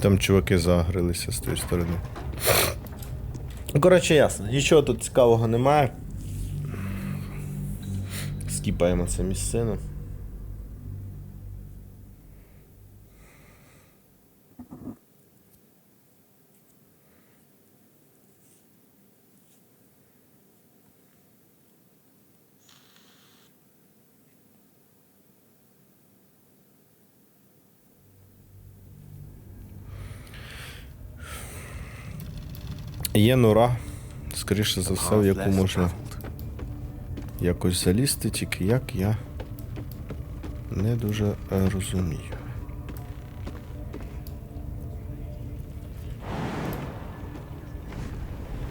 Там чуваки загрилися з тої сторони. Ну, коротше, ясно. Нічого тут цікавого немає. Скіпаємо це місцину. Є нора, скоріше за все, в яку можна якось залізти, тільки як я не дуже е, розумію.